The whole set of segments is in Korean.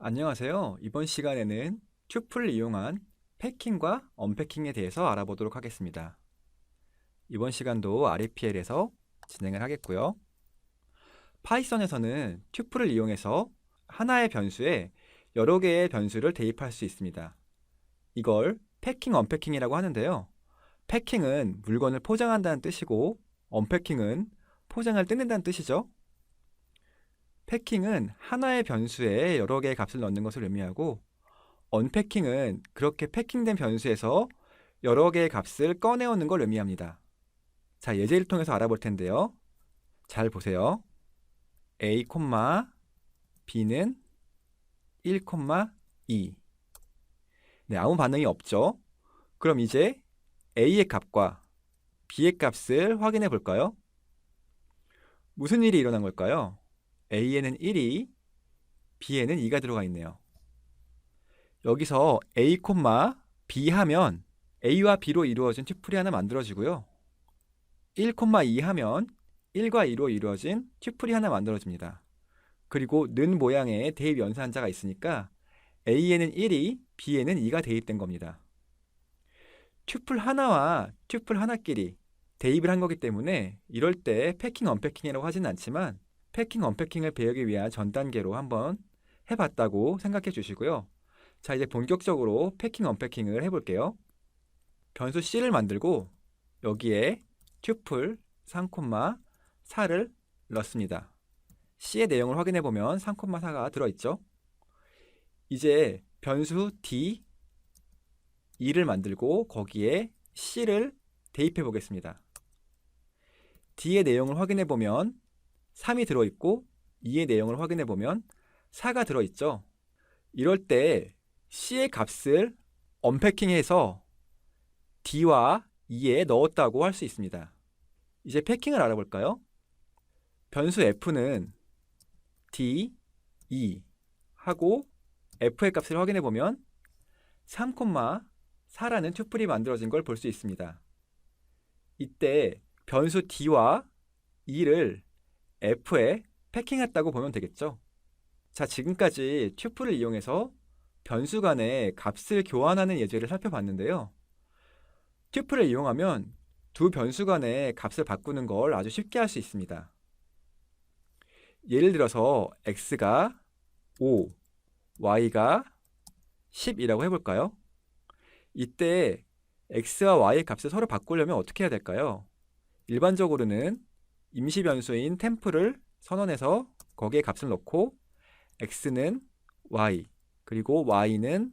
안녕하세요. 이번 시간에는 튜플을 이용한 패킹과 언패킹에 대해서 알아보도록 하겠습니다. 이번 시간도 REPL에서 진행을 하겠고요. 파이썬에서는 튜플을 이용해서 하나의 변수에 여러 개의 변수를 대입할 수 있습니다. 이걸 패킹, 언패킹이라고 하는데요. 패킹은 물건을 포장한다는 뜻이고 언패킹은 포장을 뜯는다는 뜻이죠. 패킹은 하나의 변수에 여러 개의 값을 넣는 것을 의미하고 언패킹은 그렇게 패킹된 변수에서 여러 개의 값을 꺼내오는 걸 의미합니다. 자, 예제를 통해서 알아볼 텐데요. 잘 보세요. a, b는 1, 2. 네, 아무 반응이 없죠. 그럼 이제 a의 값과 b의 값을 확인해 볼까요? 무슨 일이 일어난 걸까요? A에는 1이, B에는 2가 들어가 있네요. 여기서 A, B 하면 A와 B로 이루어진 튜플이 하나 만들어지고요. 1, 2 하면 1과 2로 이루어진 튜플이 하나 만들어집니다. 그리고 는 모양의 대입 연산자가 있으니까 A에는 1이, B에는 2가 대입된 겁니다. 튜플 하나와 튜플 하나끼리 대입을 한 거기 때문에 이럴 때 패킹, 언패킹이라고 하지는 않지만 패킹, 언패킹을 배우기 위한 전 단계로 한번 해봤다고 생각해 주시고요. 자, 이제 본격적으로 패킹, 언패킹을 해볼게요. 변수 C를 만들고 여기에 튜플 3,4를 넣습니다. C의 내용을 확인해 보면 3,4가 들어있죠. 이제 변수 D 2를 만들고 거기에 C를 대입해 보겠습니다. D의 내용을 확인해 보면 3이 들어있고 2의 내용을 확인해 보면 4가 들어있죠. 이럴 때 C의 값을 언패킹해서 D와 2에 넣었다고 할 수 있습니다. 이제 패킹을 알아볼까요? 변수 F는 D, 2 하고 F의 값을 확인해 보면 3,4라는 튜플이 만들어진 걸 볼 수 있습니다. 이때 변수 D와 2를 F에 패킹했다고 보면 되겠죠. 자, 지금까지 튜플을 이용해서 변수 간의 값을 교환하는 예제를 살펴봤는데요. 튜플을 이용하면 두 변수 간의 값을 바꾸는 걸 아주 쉽게 할 수 있습니다. 예를 들어서 x가 5, y가 10이라고 해볼까요? 이때 x와 y의 값을 서로 바꾸려면 어떻게 해야 될까요? 일반적으로는 임시 변수인 템프를 선언해서 거기에 값을 넣고 x는 y 그리고 y는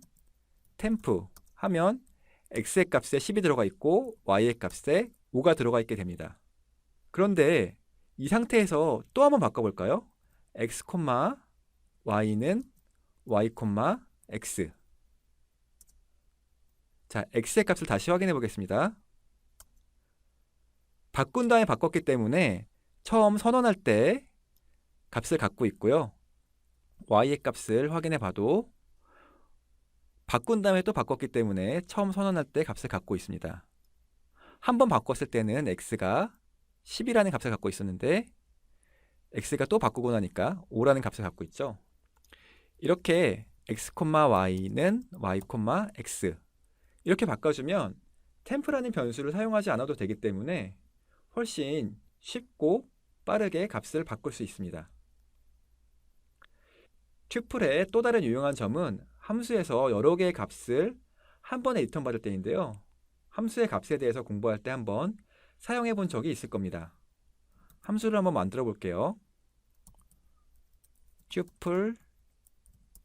템프 하면 x의 값에 10이 들어가 있고 y의 값에 5가 들어가 있게 됩니다. 그런데 이 상태에서 또 한번 바꿔볼까요? x, y는 y, x 자, x의 값을 다시 확인해 보겠습니다. 바꾼 다음에 바꿨기 때문에 처음 선언할 때 값을 갖고 있고요. y의 값을 확인해 봐도 바꾼 다음에 또 바꿨기 때문에 처음 선언할 때 값을 갖고 있습니다. 한 번 바꿨을 때는 x가 10이라는 값을 갖고 있었는데 x가 또 바꾸고 나니까 5라는 값을 갖고 있죠. 이렇게 x, y는 y, x 이렇게 바꿔주면 템프라는 변수를 사용하지 않아도 되기 때문에 훨씬 쉽고 빠르게 값을 바꿀 수 있습니다. 튜플의 또 다른 유용한 점은 함수에서 여러 개의 값을 한 번에 리턴 받을 때인데요. 함수의 값에 대해서 공부할 때 한번 사용해 본 적이 있을 겁니다. 함수를 한번 만들어 볼게요. 튜플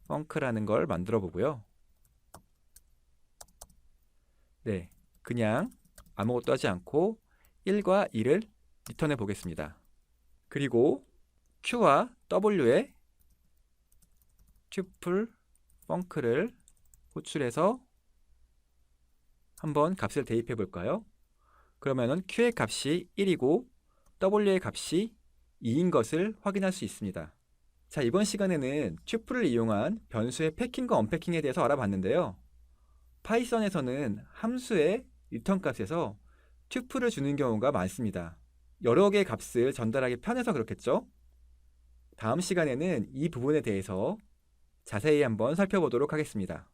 펑크라는 걸 만들어 보고요. 네, 그냥 아무것도 하지 않고 1과 2를 리턴해 보겠습니다. 그리고 Q와 W의 튜플 펑크를 호출해서 한번 값을 대입해 볼까요? 그러면은 Q의 값이 1이고 W의 값이 2인 것을 확인할 수 있습니다. 자, 이번 시간에는 튜플을 이용한 변수의 패킹과 언패킹에 대해서 알아봤는데요. 파이썬에서는 함수의 리턴 값에서 튜플을 주는 경우가 많습니다. 여러 개의 값을 전달하기 편해서 그렇겠죠? 다음 시간에는 이 부분에 대해서 자세히 한번 살펴보도록 하겠습니다.